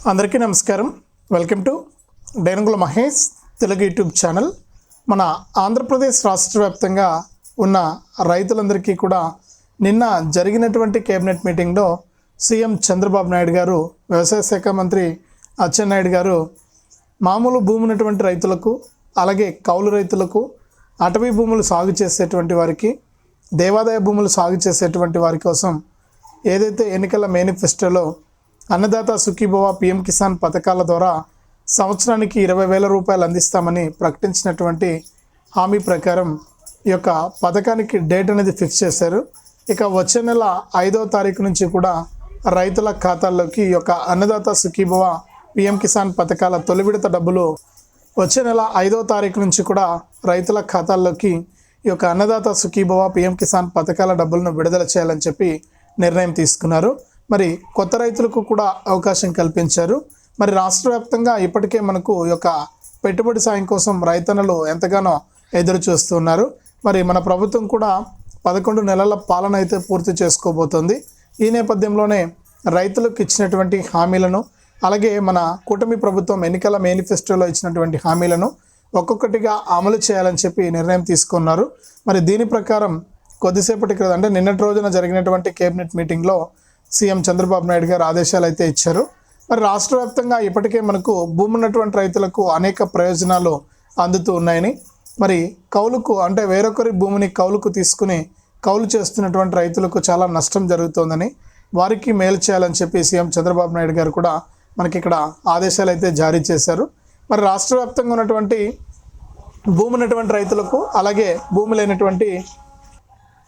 అందరికీ నమస్కారం. Welcome to Dainangula Mahesh Telugu YouTube channel. మన ఆంధ్రప్రదేశ్ రాష్ట్ర వ్యాప్తంగా ఉన్న రైతులందరికీ కూడా నిన్న జరిగినటువంటి కేబినెట్ మీటింగ్లో సీఎం చంద్రబాబు నాయుడు గారు వ్యవసాయ శాఖ మంత్రి అచ్చెన్నాయుడు గారు మామూలు భూమి ఉన్నటువంటి రైతులకు అలాగే కౌలు రైతులకు అటవీ భూములు సాగు చేసేటువంటి వారికి దేవాదాయ భూములు సాగు చేసేటువంటి వారి కోసం ఏదైతే ఎన్నికల మేనిఫెస్టోలో అన్నదాత సుఖీభవ పిఎం కిసాన్ పథకాల ద్వారా సంవత్సరానికి ఇరవై వేల రూపాయలు అందిస్తామని ప్రకటించినటువంటి హామీ ప్రకారం ఈ యొక్క పథకానికి డేట్ అనేది ఫిక్స్ చేశారు. ఇక వచ్చే నెల ఐదవ తారీఖు నుంచి కూడా రైతుల ఖాతాల్లోకి ఈ యొక్క అన్నదాత సుఖీభవ పిఎం కిసాన్ పథకాల తొలి విడత డబ్బులు వచ్చే నెల ఐదో తారీఖు నుంచి కూడా రైతుల ఖాతాల్లోకి ఈ యొక్క అన్నదాత సుఖీభవ పిఎం కిసాన్ పథకాల డబ్బులను విడుదల చేయాలని చెప్పి నిర్ణయం తీసుకున్నారు. మరి కొత్త రైతులకు కూడా అవకాశం కల్పించారు. మరి రాష్ట్ర వ్యాప్తంగా ఇప్పటికే మనకు ఈ యొక్క పెట్టుబడి సాయం కోసం రైతన్నలు ఎంతగానో ఎదురు చూస్తున్నారు. మరి మన ప్రభుత్వం కూడా పదకొండు నెలల పాలన అయితే పూర్తి చేసుకోబోతోంది. ఈ నేపథ్యంలోనే రైతులకు ఇచ్చినటువంటి హామీలను అలాగే మన కూటమి ప్రభుత్వం ఎన్నికల మేనిఫెస్టోలో ఇచ్చినటువంటి హామీలను ఒక్కొక్కటిగా అమలు చేయాలని చెప్పి నిర్ణయం తీసుకున్నారు. మరి దీని ప్రకారం కొద్దిసేపటి క్రితం అంటే నిన్నటి రోజున జరిగినటువంటి కేబినెట్ మీటింగ్లో సీఎం చంద్రబాబు నాయుడు గారు ఆదేశాలు అయితే ఇచ్చారు. మరి రాష్ట్ర వ్యాప్తంగా ఇప్పటికే మనకు భూమి ఉన్నటువంటి రైతులకు అనేక ప్రయోజనాలు అందుతూ ఉన్నాయని మరి కౌలుకు అంటే వేరొకరి భూమిని కౌలుకు తీసుకుని కౌలు చేస్తున్నటువంటి రైతులకు చాలా నష్టం జరుగుతోందని వారికి మేలు చేయాలని చెప్పి సీఎం చంద్రబాబు నాయుడు గారు కూడా మనకి ఇక్కడ ఆదేశాలు అయితే జారీ చేశారు. మరి రాష్ట్ర వ్యాప్తంగా ఉన్నటువంటి భూమి ఉన్నటువంటి రైతులకు అలాగే భూమి లేనటువంటి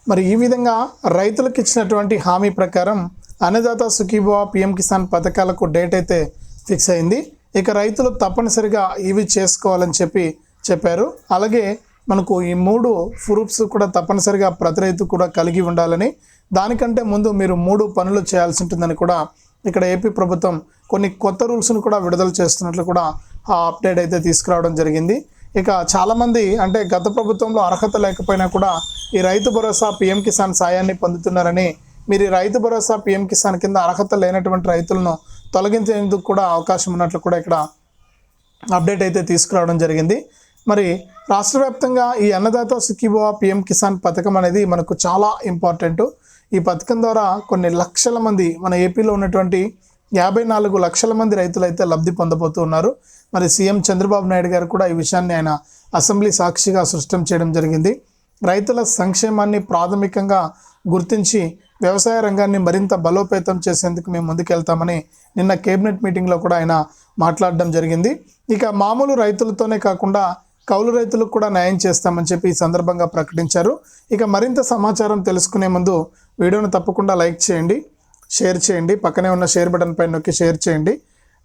మరి ఈ విధంగా రైతులకు ఇచ్చినటువంటి హామీ ప్రకారం అన్నదాత సుఖీభవ పిఎం కిసాన్ పథకాలకు డేట్ అయితే ఫిక్స్ అయింది. ఇక రైతులు తప్పనిసరిగా ఇవి చేసుకోవాలని చెప్పి చెప్పారు. అలాగే మనకు ఈ మూడు ప్రూఫ్స్ కూడా తప్పనిసరిగా ప్రతి రైతు కూడా కలిగి ఉండాలని దానికంటే ముందు మీరు మూడు పనులు చేయాల్సి ఉంటుందని కూడా ఇక్కడ ఏపీ ప్రభుత్వం కొన్ని కొత్త రూల్స్ను కూడా విడుదల చేస్తున్నట్లు కూడా ఆ అప్డేట్ అయితే తీసుకురావడం జరిగింది. ఇక చాలామంది అంటే గత ప్రభుత్వంలో అర్హత లేకపోయినా కూడా ఈ రైతు భరోసా పిఎం కిసాన్ సాయాన్ని పొందుతున్నారని మీరు రైతు భరోసా పిఎం కిసాన్ కింద అర్హత లేనటువంటి రైతులను తొలగించేందుకు కూడా అవకాశం ఉన్నట్లు కూడా ఇక్కడ అప్డేట్ అయితే తీసుకురావడం జరిగింది. మరి రాష్ట్ర వ్యాప్తంగా ఈ అన్నదాత సుఖీభవ పిఎం కిసాన్ పథకం అనేది మనకు చాలా ఇంపార్టెంట్. ఈ పథకం ద్వారా కొన్ని లక్షల మంది మన ఏపీలో ఉన్నటువంటి యాభై నాలుగు లక్షల మంది రైతులు అయితే లబ్ధి పొందబోతూ ఉన్నారు. మరి సీఎం చంద్రబాబు నాయుడు గారు కూడా ఈ విషయాన్ని ఆయన అసెంబ్లీ సాక్షిగా సృష్టం చేయడం జరిగింది. రైతుల సంక్షేమాన్ని ప్రాథమికంగా గుర్తించి వ్యవసాయ రంగాన్ని మరింత బలోపేతం చేసేందుకు మేము ముందుకెళ్తామని నిన్న కేబినెట్ మీటింగ్లో కూడా ఆయన మాట్లాడడం జరిగింది. ఇక మామూలు రైతులతోనే కాకుండా కౌలు రైతులకు కూడా న్యాయం చేస్తామని చెప్పి ఈ సందర్భంగా ప్రకటించారు. ఇక మరింత సమాచారం తెలుసుకునే ముందు వీడియోను తప్పకుండా లైక్ చేయండి షేర్ చేయండి పక్కనే ఉన్న షేర్ బటన్ పైన నొక్కి షేర్ చేయండి.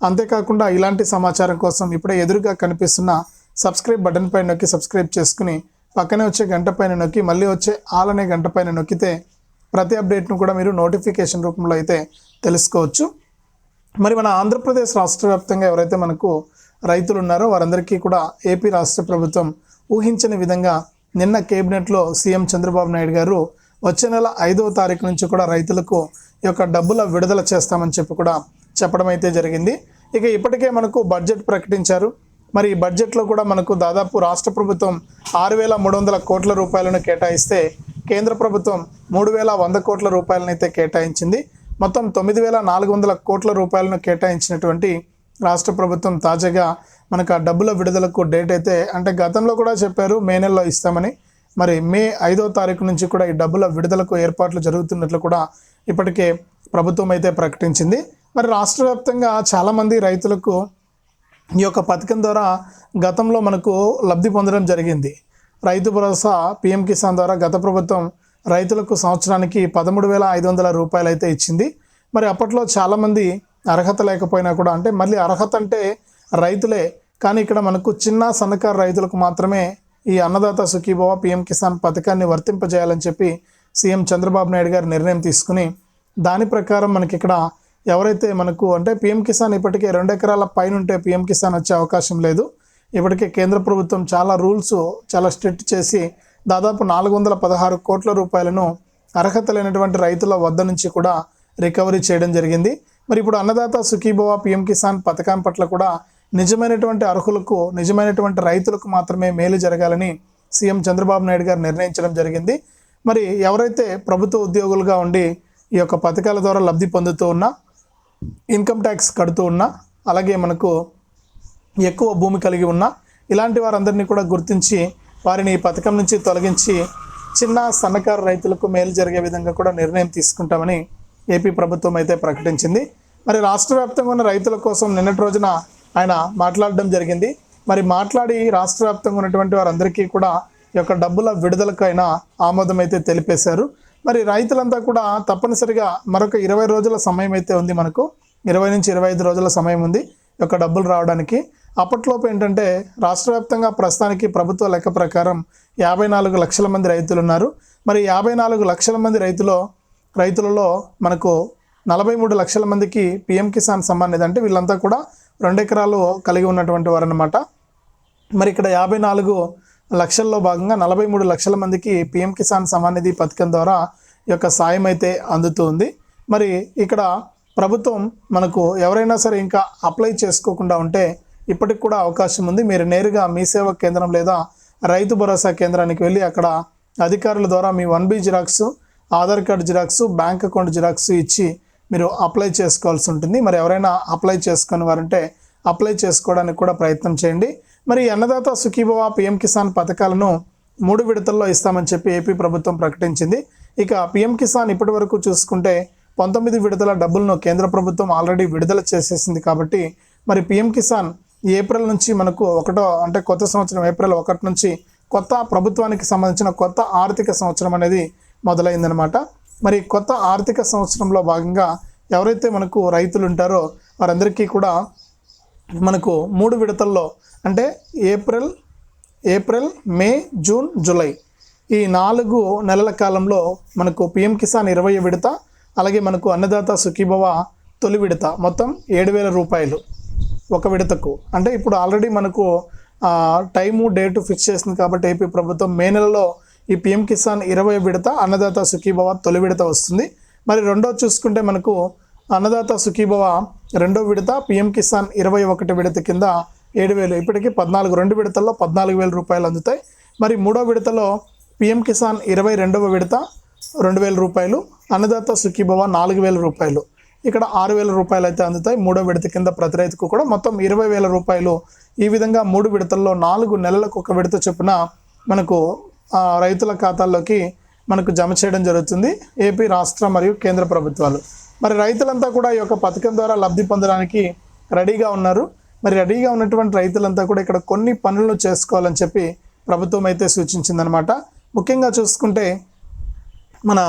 అంతేకాకుండా ఇలాంటి సమాచారం కోసం ఇప్పుడే ఎదురుగా కనిపిస్తున్న సబ్స్క్రైబ్ బటన్ పైన నొక్కి సబ్స్క్రైబ్ చేసుకుని పక్కనే వచ్చే గంట పైన నొక్కి మళ్ళీ వచ్చే ఆల్ అనే గంట పైన నొక్కితే ప్రతి అప్డేట్ను కూడా మీరు నోటిఫికేషన్ రూపంలో అయితే తెలుసుకోవచ్చు. మరి మన ఆంధ్రప్రదేశ్ రాష్ట్ర వ్యాప్తంగా ఎవరైతే మనకు రైతులు ఉన్నారో వారందరికీ కూడా ఏపీ రాష్ట్ర ప్రభుత్వం ఊహించని విధంగా నిన్న కేబినెట్లో సీఎం చంద్రబాబు నాయుడు గారు వచ్చే నెల ఐదవ తారీఖు నుంచి కూడా రైతులకు ఈ యొక్క డబ్బుల విడుదల చేస్తామని చెప్పి కూడా చెప్పడం అయితే జరిగింది. ఇక ఇప్పటికే మనకు బడ్జెట్ ప్రకటించారు. మరి ఈ బడ్జెట్లో కూడా మనకు దాదాపు రాష్ట్ర ప్రభుత్వం ఆరు వేల మూడు వందల కోట్ల రూపాయలను కేటాయిస్తే కేంద్ర ప్రభుత్వం మూడు వేల వంద కోట్ల రూపాయలనైతే కేటాయించింది. మొత్తం తొమ్మిది వేల నాలుగు వందల కోట్ల రూపాయలను కేటాయించినటువంటి రాష్ట్ర ప్రభుత్వం తాజాగా మనకు ఆ డబ్బుల విడుదలకు డేట్ అయితే అంటే గతంలో కూడా చెప్పారు మే నెలలో ఇస్తామని. మరి మే ఐదో తారీఖు నుంచి కూడా ఈ డబ్బుల విడుదలకు ఏర్పాట్లు జరుగుతున్నట్లు కూడా ఇప్పటికే ప్రభుత్వం అయితే ప్రకటించింది. మరి రాష్ట్ర వ్యాప్తంగా చాలామంది రైతులకు ఈ యొక్క పథకం ద్వారా గతంలో మనకు లబ్ధి పొందడం జరిగింది. రైతు భరోసా పీఎం కిసాన్ ద్వారా గత ప్రభుత్వం రైతులకు సంవత్సరానికి పదమూడు వేల ఐదు వందల రూపాయలు అయితే ఇచ్చింది. మరి అప్పట్లో చాలామంది అర్హత లేకపోయినా కూడా అంటే మళ్ళీ అర్హత అంటే రైతులే కానీ ఇక్కడ మనకు చిన్న సన్నకారు రైతులకు మాత్రమే ఈ అన్నదాత సుఖీభవ పీఎం కిసాన్ పథకాన్ని వర్తింపజేయాలని చెప్పి సీఎం చంద్రబాబు నాయుడు గారు నిర్ణయం తీసుకుని దాని ప్రకారం మనకి ఇక్కడ ఎవరైతే మనకు అంటే పిఎం కిసాన్ ఇప్పటికే రెండు ఎకరాల పైన ఉంటే పీఎం కిసాన్ వచ్చే అవకాశం లేదు. ఇప్పటికే కేంద్ర ప్రభుత్వం చాలా రూల్స్ చాలా స్ట్రిక్ట్ చేసి దాదాపు నాలుగు వందల పదహారు కోట్ల రూపాయలను అర్హత లేనటువంటి రైతుల వద్ద నుంచి కూడా రికవరీ చేయడం జరిగింది. మరి ఇప్పుడు అన్నదాత సుఖీభవ పిఎం కిసాన్ పథకం పట్ల కూడా నిజమైనటువంటి అర్హులకు నిజమైనటువంటి రైతులకు మాత్రమే మేలు జరగాలని సీఎం చంద్రబాబు నాయుడు గారు నిర్ణయించడం జరిగింది. మరి ఎవరైతే ప్రభుత్వ ఉద్యోగులుగా ఉండి ఈ యొక్క పథకాల ద్వారా లబ్ధి పొందుతూ ఉన్నా ఇన్కమ్ ట్యాక్స్ కడుతూ ఉన్నా అలాగే మనకు ఎక్కువ భూమి కలిగి ఉన్న ఇలాంటి వారందరినీ కూడా గుర్తించి వారిని ఈ పథకం నుంచి తొలగించి చిన్న సన్నకారు రైతులకు మేలు జరిగే విధంగా కూడా నిర్ణయం తీసుకుంటామని ఏపీ ప్రభుత్వం అయితే ప్రకటించింది. మరి రాష్ట్ర వ్యాప్తంగా ఉన్న రైతుల కోసం నిన్నటి రోజున ఆయన మాట్లాడడం జరిగింది. మరి మాట్లాడి రాష్ట్ర వ్యాప్తంగా ఉన్నటువంటి వారందరికీ కూడా ఈ యొక్క డబ్బుల విడుదలకైనా ఆమోదం అయితే తెలిపేశారు. మరి రైతులంతా కూడా తప్పనిసరిగా మరొక ఇరవై రోజుల సమయం అయితే ఉంది మనకు. ఇరవై నుంచి ఇరవై ఐదు రోజుల సమయం ఉంది. ఈ యొక్క డబ్బులు రావడానికి అప్పట్లోపు ఏంటంటే రాష్ట్ర వ్యాప్తంగా ప్రస్తుతానికి ప్రభుత్వ లెక్క ప్రకారం యాభై నాలుగు లక్షల మంది రైతులు ఉన్నారు. మరి యాభై నాలుగు లక్షల మంది రైతులో రైతులలో మనకు నలభై మూడు లక్షల మందికి పిఎం కిసాన్ సమ్మాన్ నిధి అంటే వీళ్ళంతా కూడా రెండు ఎకరాలు కలిగి ఉన్నటువంటి వారు అనమాట మరి ఇక్కడ యాభై నాలుగు లక్షల్లో భాగంగా నలభై మూడు లక్షల మందికి పిఎం కిసాన్ సమ్మాన్ నిధి పథకం ద్వారా ఈ యొక్క సాయం అయితే అందుతుంది. మరి ఇక్కడ ప్రభుత్వం మనకు ఎవరైనా సరే ఇంకా అప్లై చేసుకోకుండా ఉంటే ఇప్పటికి కూడా అవకాశం ఉంది. మీరు నేరుగా మీ సేవా కేంద్రం లేదా రైతు భరోసా కేంద్రానికి వెళ్ళి అక్కడ అధికారుల ద్వారా మీ one B xerox Aadhaar card xerox bank account xerox ఇచ్చి మీరు అప్లై చేసుకోవాల్సి ఉంటుంది. మరి ఎవరైనా అప్లై చేసుకుని వారంటే అప్లై చేసుకోవడానికి కూడా ప్రయత్నం చేయండి. మరి అన్నదాత సుఖీభవ పిఎం కిసాన్ పథకాలను మూడు విడతల్లో ఇస్తామని చెప్పి ఏపీ ప్రభుత్వం ప్రకటించింది. ఇక పిఎం కిసాన్ ఇప్పటి వరకు చూసుకుంటే పంతొమ్మిది విడతల డబ్బులను కేంద్ర ప్రభుత్వం ఆల్రెడీ విడుదల చేసేసింది కాబట్టి మరి పిఎం కిసాన్ ఏప్రిల్ నుంచి మనకు ఒకటో అంటే కొత్త సంవత్సరం ఏప్రిల్ ఒకటి నుంచి కొత్త ప్రభుత్వానికి సంబంధించిన కొత్త ఆర్థిక సంవత్సరం అనేది మొదలైందనమాట మరి కొత్త ఆర్థిక సంవత్సరంలో భాగంగా ఎవరైతే మనకు రైతులు ఉంటారో వారందరికీ కూడా మనకు మూడు విడతల్లో అంటే April April May June July ఈ నాలుగు నెలల కాలంలో మనకు పిఎం కిసాన్ ఇరవై విడత అలాగే మనకు అన్నదాత సుఖీభవ తొలి విడత మొత్తం ఏడు వేల రూపాయలు. ఒక విడతకు. అంటే ఇప్పుడు ఆల్రెడీ మనకు టైము డేటు ఫిక్స్ చేసింది కాబట్టి ఏపీ ప్రభుత్వం మే నెలలో ఈ పిఎం కిసాన్ ఇరవై విడత అన్నదాత సుఖీభవ తొలి విడత వస్తుంది. మరి రెండో చూసుకుంటే మనకు అన్నదాత సుఖీభవ రెండో విడత పిఎం కిసాన్ ఇరవై ఒకటి విడత కింద ఏడు వేలు. ఇప్పటికీ పద్నాలుగు రెండు విడతల్లో పద్నాలుగు వేల రూపాయలు అందుతాయి. మరి మూడో విడతలో పిఎం కిసాన్ ఇరవై రెండవ విడత రెండు వేల రూపాయలు. అన్నదాత సుఖీభవ నాలుగు వేల రూపాయలు. ఇక్కడ ఆరు వేల రూపాయలు అయితే అందుతాయి. మూడో విడత కింద ప్రతి రైతుకు కూడా మొత్తం ఇరవై వేల రూపాయలు ఈ విధంగా మూడు విడతల్లో నాలుగు నెలలకు ఒక విడత చొప్పున మనకు రైతుల ఖాతాల్లోకి మనకు జమ చేయడం జరుగుతుంది. ఏపీ రాష్ట్ర మరియు కేంద్ర ప్రభుత్వాలు. మరి రైతులంతా కూడా ఈ యొక్క పథకం ద్వారా లబ్ధి పొందడానికి రెడీగా ఉన్నారు. మరి రెడీగా ఉన్నటువంటి రైతులంతా కూడా ఇక్కడ కొన్ని పనులను చేసుకోవాలని చెప్పి ప్రభుత్వం అయితే సూచించిందనమాట ముఖ్యంగా చూసుకుంటే మన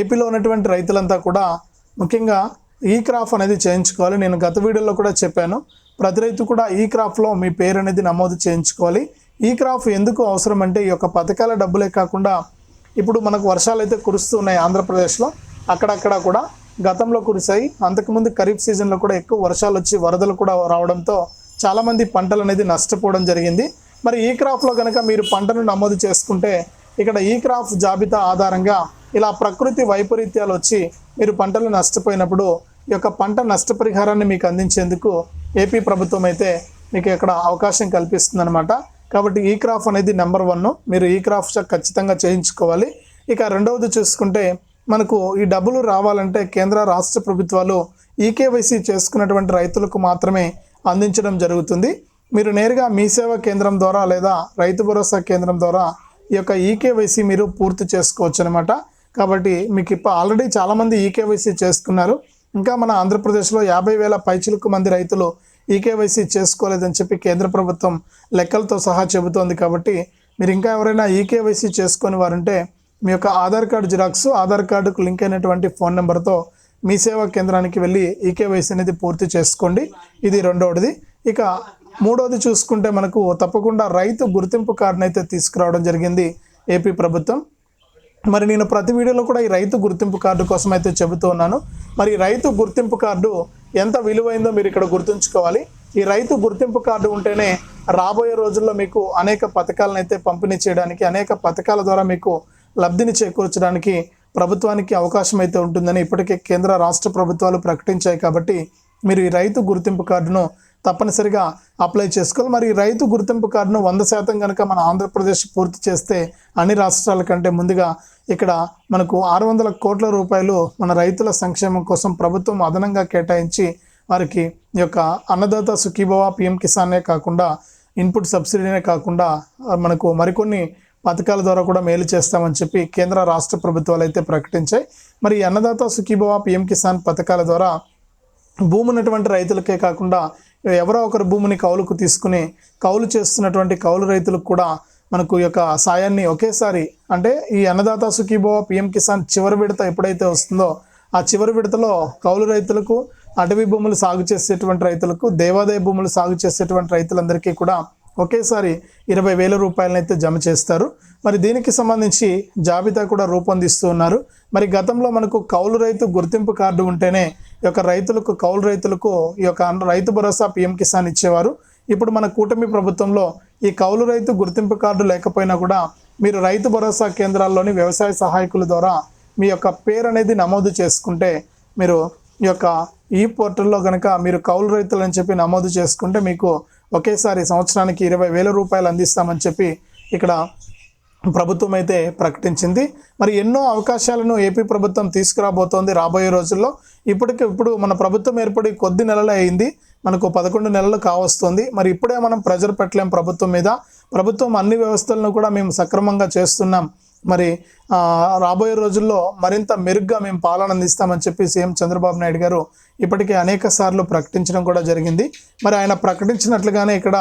ఏపీలో ఉన్నటువంటి రైతులంతా కూడా ముఖ్యంగా ఈ క్రాఫ్ అనేది చేయించుకోవాలి. నేను గత వీడియోలో కూడా చెప్పాను. ప్రతి రైతు కూడా ఈ క్రాఫ్లో మీ పేరు అనేది నమోదు చేయించుకోవాలి. ఈ క్రాఫ్ ఎందుకు అవసరం అంటే ఈ యొక్క పథకాల డబ్బులే కాకుండా ఇప్పుడు మనకు వర్షాలు అయితే కురుస్తున్నాయి ఆంధ్రప్రదేశ్లో. అక్కడక్కడ కూడా గతంలో కురిశాయి. అంతకుముందు ఖరీఫ్ సీజన్లో కూడా ఎక్కువ వర్షాలు వచ్చి వరదలు కూడా రావడంతో చాలామంది పంటలు అనేది నష్టపోవడం జరిగింది. మరి ఈ క్రాఫ్లో కనుక మీరు పంటను నమోదు చేసుకుంటే ఇక్కడ ఈ క్రాఫ్ జాబితా ఆధారంగా ఇలా ప్రకృతి వైపరీత్యాలు వచ్చి మీరు పంటలు నష్టపోయినప్పుడు ఈ యొక్క పంట నష్టపరిహారాన్ని మీకు అందించేందుకు ఏపీ ప్రభుత్వం అయితే మీకు ఇక్కడ అవకాశం కల్పిస్తుందన్నమాట. కాబట్టి ఈ క్రాఫ్ అనేది నెంబర్ వన్. మీరు ఈ క్రాఫ్ ఖచ్చితంగా చేయించుకోవాలి. ఇక రెండవది చూసుకుంటే మనకు ఈ డబ్బులు రావాలంటే కేంద్ర రాష్ట్ర ప్రభుత్వాలు ఈకేవైసీ చేసుకున్నటువంటి రైతులకు మాత్రమే అందించడం జరుగుతుంది. మీరు నేరుగా మీ సేవా కేంద్రం ద్వారా లేదా రైతు భరోసా కేంద్రం ద్వారా ఈ యొక్క ఈకేవైసీ మీరు పూర్తి చేసుకోవచ్చు అనమాట కాబట్టి మీకు ఇప్పుడు ఆల్రెడీ చాలామంది ఈకేవైసీ చేసుకున్నారు. ఇంకా మన ఆంధ్రప్రదేశ్లో యాభై వేల పైచిలకు మంది రైతులు ఈకేవైసీ చేసుకోలేదని చెప్పి కేంద్ర ప్రభుత్వం లెక్కలతో సహా చెబుతోంది కాబట్టి మీరు ఇంకా ఎవరైనా ఈకేవైసీ చేసుకొని వారుంటే మీ యొక్క ఆధార్ కార్డు జిరాక్స్ ఆధార్ కార్డుకు లింక్ అయినటువంటి ఫోన్ నెంబర్తో మీ సేవా కేంద్రానికి వెళ్ళి ఈకేవైసీ అనేది పూర్తి చేసుకోండి. ఇది రెండవది ఇక మూడవది చూసుకుంటే మనకు తప్పకుండా రైతు గుర్తింపు కార్డును అయితే తీసుకురావడం జరిగింది ఏపీ ప్రభుత్వం. మరి నేను ప్రతి వీడియోలో కూడా ఈ రైతు గుర్తింపు కార్డు కోసం అయితే చెబుతూ ఉన్నాను. మరి రైతు గుర్తింపు కార్డు ఎంత విలువైందో మీరు ఇక్కడ గుర్తుంచుకోవాలి. ఈ రైతు గుర్తింపు కార్డు ఉంటేనే రాబోయే రోజుల్లో మీకు అనేక పథకాలను అయితే పంపిణీ చేయడానికి అనేక పథకాల ద్వారా మీకు లబ్ధిని చేకూర్చడానికి ప్రభుత్వానికి అవకాశం అయితే ఉంటుందని ఇప్పటికే కేంద్ర రాష్ట్ర ప్రభుత్వాలు ప్రకటించాయి కాబట్టి మీరు ఈ రైతు గుర్తింపు కార్డును తప్పనిసరిగా అప్లై చేసుకోవాలి. మరి రైతు గుర్తింపు కార్డును వంద శాతం కనుక మన ఆంధ్రప్రదేశ్ పూర్తి చేస్తే అన్ని రాష్ట్రాల కంటే ముందుగా ఇక్కడ మనకు ఆరు వందల కోట్ల రూపాయలు మన రైతుల సంక్షేమం కోసం ప్రభుత్వం అదనంగా కేటాయించి వారికి ఈ యొక్క అన్నదాత సుఖీభవ పిఎం కిసానే కాకుండా ఇన్పుట్ సబ్సిడీనే కాకుండా మనకు మరికొన్ని పథకాల ద్వారా కూడా మేలు చేస్తామని చెప్పి కేంద్ర రాష్ట్ర ప్రభుత్వాలు అయితే ప్రకటించాయి. మరి అన్నదాత సుఖీభవ పిఎం కిసాన్ పథకాల ద్వారా భూమి ఉన్నటువంటి రైతులకే కాకుండా ఎవరో ఒకరు భూమిని కౌలుకు తీసుకుని కౌలు చేస్తున్నటువంటి కౌలు రైతులకు కూడా మనకు ఈ యొక్క సాయాన్ని ఒకేసారి అంటే ఈ అన్నదాత సుఖీభవ పిఎం కిసాన్ చివరి విడత ఎప్పుడైతే వస్తుందో ఆ చివరి విడతలో కౌలు రైతులకు అటవీ భూములు సాగు చేసేటువంటి రైతులకు దేవాదాయ భూములు సాగు చేసేటువంటి రైతులందరికీ కూడా ఒకేసారి ఇరవై వేల రూపాయలనైతే జమ చేస్తారు. మరి దీనికి సంబంధించి జాబితా కూడా రూపొందిస్తూ ఉన్నారు. మరి గతంలో మనకు కౌలు రైతు గుర్తింపు కార్డు ఉంటేనే యొక్క రైతులకు కౌలు రైతులకు ఈ యొక్క రైతు భరోసా పిఎం కిసాన్ ఇచ్చేవారు. ఇప్పుడు మన కూటమి ప్రభుత్వంలో ఈ కౌలు రైతు గుర్తింపు కార్డు లేకపోయినా కూడా మీరు రైతు భరోసా కేంద్రాల్లోని వ్యవసాయ సహాయకుల ద్వారా మీ యొక్క పేరు అనేది నమోదు చేసుకుంటే మీరు ఈ యొక్క ఈ పోర్టల్లో కనుక మీరు కౌలు రైతులు అని చెప్పి నమోదు చేసుకుంటే మీకు ఒకేసారి సంవత్సరానికి ఇరవై వేల రూపాయలు అందిస్తామని చెప్పి ఇక్కడ ప్రభుత్వం అయితే ప్రకటించింది. మరి ఎన్నో అవకాశాలను ఏపీ ప్రభుత్వం తీసుకురాబోతోంది రాబోయే రోజుల్లో. ఇప్పటికి ఇప్పుడు మన ప్రభుత్వం ఏర్పడి కొద్ది నెలలే అయింది. మనకు పదకొండు నెలలు కావస్తుంది. మరి ఇప్పుడే మనం ప్రెజర్ పెట్టలేం ప్రభుత్వం మీద. ప్రభుత్వం అన్ని వ్యవస్థలను కూడా మేము సక్రమంగా చేస్తున్నాం. మరి రాబోయే రోజుల్లో మరింత మెరుగ్గా మేము పాలన అందిస్తామని చెప్పి సీఎం చంద్రబాబు నాయుడు గారు ఇప్పటికే అనేక సార్లు ప్రకటించడం కూడా జరిగింది. మరి ఆయన ప్రకటించినట్లుగానే ఇక్కడ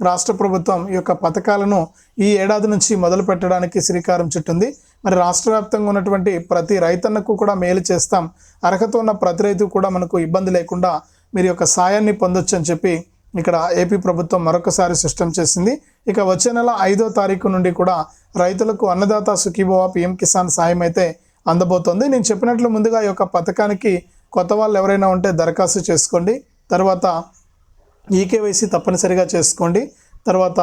రాష్ట్ర ప్రభుత్వం ఈ యొక్క పథకాలను ఈ ఏడాది నుంచి మొదలు పెట్టడానికి శ్రీకారం చుట్టింది. మరి రాష్ట్ర వ్యాప్తంగా ఉన్నటువంటి ప్రతి రైతన్నకు కూడా మేలు చేస్తాం. అర్హత ఉన్న ప్రతి రైతు కూడా మనకు ఇబ్బంది లేకుండా మీరు యొక్క సాయాన్ని పొందొచ్చు అని చెప్పి ఇక్కడ ఏపీ ప్రభుత్వం మరొకసారి స్పష్టం చేసింది. ఇక వచ్చే నెల ఐదో తారీఖు నుండి కూడా రైతులకు అన్నదాత సుఖీభవ పిఎం కిసాన్ సాయం అయితే అందబోతోంది. నేను చెప్పినట్లు ముందుగా ఈ యొక్క పథకానికి కొత్త వాళ్ళు ఎవరైనా ఉంటే దరఖాస్తు చేసుకోండి. తర్వాత ఈకేవైసీ తప్పనిసరిగా చేసుకోండి. తర్వాత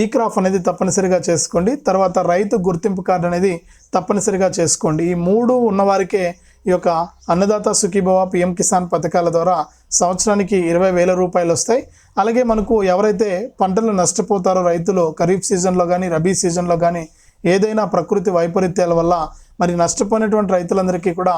ఈ క్రాఫ్ అనేది తప్పనిసరిగా చేసుకోండి. తర్వాత రైతు గుర్తింపు కార్డు అనేది తప్పనిసరిగా చేసుకోండి. ఈ మూడు ఉన్నవారికే ఈ యొక్క అన్నదాత సుఖీభవ పిఎం కిసాన్ పథకాల ద్వారా సంవత్సరానికి ఇరవై వేల రూపాయలు వస్తాయి. అలాగే మనకు ఎవరైతే పంటలు నష్టపోతారో రైతులు ఖరీఫ్ సీజన్లో కానీ రబీ సీజన్లో కానీ ఏదైనా ప్రకృతి వైపరీత్యాల వల్ల మరి నష్టపోయినటువంటి రైతులందరికీ కూడా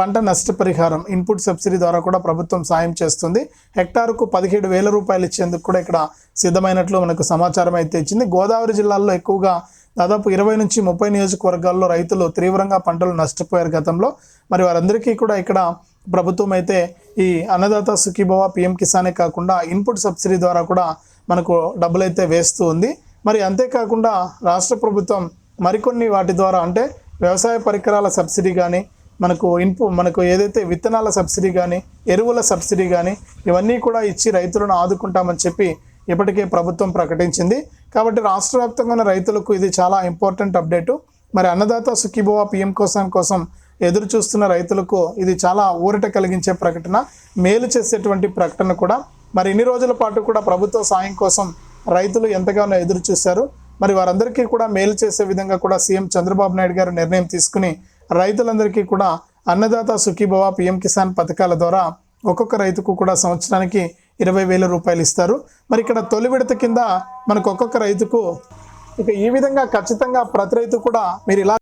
పంట నష్టపరిహారం ఇన్పుట్ సబ్సిడీ ద్వారా కూడా ప్రభుత్వం సాయం చేస్తుంది. హెక్టార్కు పదిహేడు వేల రూపాయలు ఇచ్చేందుకు కూడా ఇక్కడ సిద్ధమైనట్లు మనకు సమాచారం అయితే ఇచ్చింది. గోదావరి జిల్లాల్లో ఎక్కువగా దాదాపు ఇరవై నుంచి ముప్పై నియోజకవర్గాల్లో రైతులు తీవ్రంగా పంటలు నష్టపోయారు గతంలో. మరి వారందరికీ కూడా ఇక్కడ ప్రభుత్వం అయితే ఈ అన్నదాత సుఖీభవ పిఎం కిసానే కాకుండా ఇన్పుట్ సబ్సిడీ ద్వారా కూడా మనకు డబ్బులు అయితే వేస్తూ ఉంది. మరి అంతేకాకుండా రాష్ట్ర ప్రభుత్వం మరికొన్ని వాటి ద్వారా అంటే వ్యవసాయ పరికరాల సబ్సిడీ కానీ మనకు ఇన్పు మనకు ఏదైతే విత్తనాల సబ్సిడీ కానీ ఎరువుల సబ్సిడీ కానీ ఇవన్నీ కూడా ఇచ్చి రైతులను ఆదుకుంటామని చెప్పి ఇప్పటికే ప్రభుత్వం ప్రకటించింది. కాబట్టి రాష్ట్ర వ్యాప్తంగా ఉన్న రైతులకు ఇది చాలా ఇంపార్టెంట్ అప్డేటు మరి అన్నదాత సుఖీభవ పిఎం కోసం కోసం ఎదురు చూస్తున్న రైతులకు ఇది చాలా ఊరట కలిగించే ప్రకటన మేలు చేసేటువంటి ప్రకటన కూడా. మరి ఇన్ని రోజుల పాటు కూడా ప్రభుత్వ సాయం కోసం రైతులు ఎంతగానో ఎదురు చూశారు. మరి వారందరికీ కూడా మేలు చేసే విధంగా కూడా సీఎం చంద్రబాబు నాయుడు గారు నిర్ణయం తీసుకుని రైతులందరికీ కూడా అన్నదాత సుఖీభవ పిఎం కిసాన్ పథకాల ద్వారా ఒక్కొక్క రైతుకు కూడా సంవత్సరానికి ఇరవై వేల రూపాయలు ఇస్తారు. మరి ఇక్కడ తొలి విడత కింద మనకు ఒక్కొక్క రైతుకు ఇక ఈ విధంగా ఖచ్చితంగా ప్రతి రైతు కూడా మీరు ఇలా